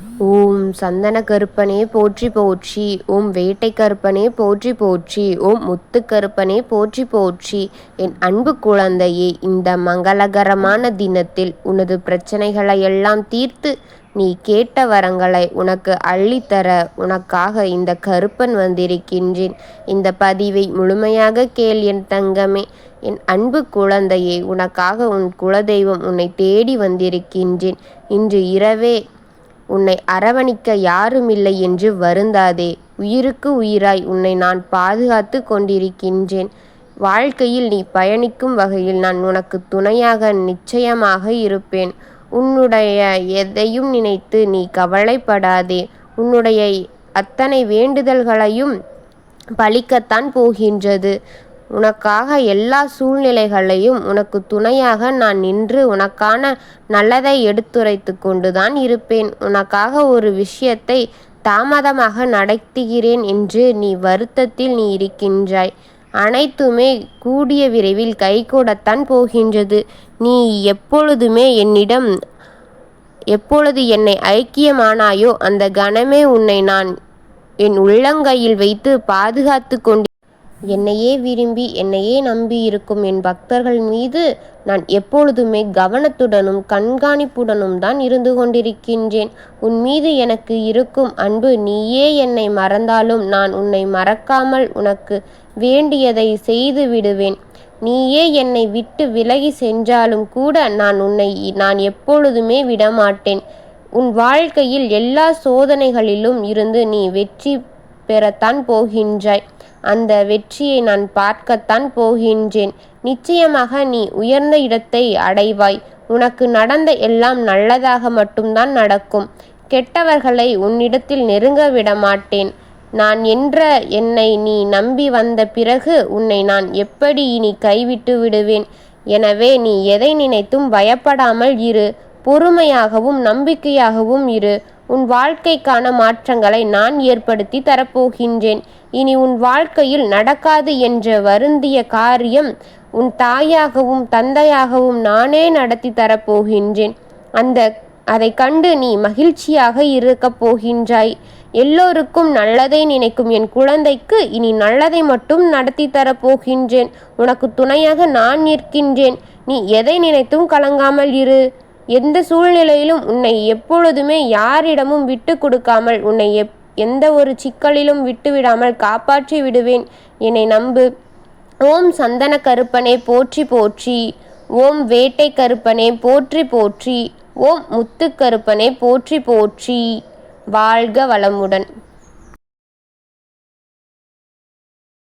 ஓம் சந்தன கருப்பனே போற்றி போற்றி ஓம் வேட்டை கருப்பனே போற்றி போற்றி ஓம் முத்து கருப்பனே போற்றி போற்றி. என் அன்பு குழந்தையே இந்த மங்களகரமான தினத்தில் உனது பிரச்சனைகளை எல்லாம் தீர்த்து நீ கேட்ட வரங்களை உனக்கு அள்ளித்தர உனக்காக இந்த கருப்பன் வந்திருக்கின்றேன். இந்த பதிவை முழுமையாக கேள் என் தங்கமே. என் அன்பு குழந்தையே உனக்காக உன் குலதெய்வம் உன்னை தேடி வந்திருக்கின்றேன். இன்று இரவே உன்னை அரவணிக்க யாருமில்லை என்று வருந்தாதே. உயிருக்கு உயிராய் உன்னை நான் பாதுகாத்து கொண்டிருக்கின்றேன். வாழ்க்கையில் நீ பயணிக்கும் வகையில் நான் உனக்கு துணையாக நிச்சயமாக இருப்பேன். உன்னுடைய எதையும் நினைத்து நீ கவலைப்படாதே. உன்னுடைய அத்தனை வேண்டுதல்களையும் பழிக்கத்தான் போகின்றது. உனக்காக எல்லா சூழ்நிலைகளையும் உனக்கு துணையாக நான் நின்று உனக்கான நல்லதை எடுத்துரைத்து கொண்டுதான் இருப்பேன். உனக்காக ஒரு விஷயத்தை தாமதமாக நடத்துகிறேன் என்று நீ வருத்தத்தில் நீ இருக்கின்றாய். அனைத்துமே கூடிய விரைவில் கைகூடத்தான் போகின்றது. நீ எப்பொழுதுமே என்னிடம் எப்பொழுது என்னை ஐக்கியமானாயோ அந்த கணமே உன்னை நான் என் உள்ளங்கையில் வைத்து பாதுகாத்து கொண்டு என்னையே விரும்பி என்னையே நம்பி இருக்கும் என் பக்தர்கள் மீது நான் எப்பொழுதுமே கவனத்துடனும் கண்காணிப்புடனும் தான் இருந்து கொண்டிருக்கின்றேன். உன் மீது எனக்கு இருக்கும் அன்பு நீயே என்னை மறந்தாலும் நான் உன்னை மறக்காமல் உனக்கு வேண்டியதை செய்து விடுவேன். நீயே என்னை விட்டு விலகி சென்றாலும் கூட நான் உன்னை நான் எப்பொழுதுமே விடமாட்டேன். உன் வாழ்க்கையில் எல்லா சோதனைகளிலும் இருந்து நீ வெற்றி பெறத்தான் போகின்றாய். அந்த வெற்றியை நான் பார்க்கத்தான் போகின்றேன். நிச்சயமாக நீ உயர்ந்த இடத்தை அடைவாய். உனக்கு நடந்த எல்லாம் நல்லதாக மட்டும்தான் நடக்கும். கெட்டவர்களை உன்னிடத்தில் நெருங்க விடமாட்டேன். நான் என்ற என்னை நீ நம்பி வந்த பிறகு உன்னை நான் எப்படி இனி கைவிட்டு விடுவேன்? எனவே நீ எதை நினைத்தும் பயப்படாமல் இரு. பொறுமையாகவும் நம்பிக்கையாகவும் இரு. உன் வாழ்க்கைக்கான மாற்றங்களை நான் ஏற்படுத்தி தரப்போகின்றேன். இனி உன் வாழ்க்கையில் நடக்காது என்ற வருந்திய காரியம் உன் தாயாகவும் தந்தையாகவும் நானே நடத்தி தரப்போகின்றேன். அந்த அதை கண்டு நீ மகிழ்ச்சியாக இருக்கப் போகின்றாய். எல்லோருக்கும் நல்லதை நினைக்கும் என் குழந்தைக்கு இனி நல்லதை மட்டும் நடத்தி தரப்போகின்றேன். உனக்கு துணையாக நான் நிற்கின்றேன். நீ எதை நினைத்தும் கலங்காமல் இரு. எந்த சூழ்நிலையிலும் உன்னை எப்பொழுதுமே யாரிடமும் விட்டு கொடுக்காமல் உன்னை எப் எந்த ஒரு சிக்கலிலும் விட்டுவிடாமல் காப்பாற்றி விடுவேன். என்னை நம்பு. ஓம் சந்தன கருப்பனே போற்றி போற்றி. ஓம் வேட்டை கருப்பனே போற்றி போற்றி. ஓம் முத்துக்கருப்பனே போற்றி போற்றி. வாழ்க வளமுடன்.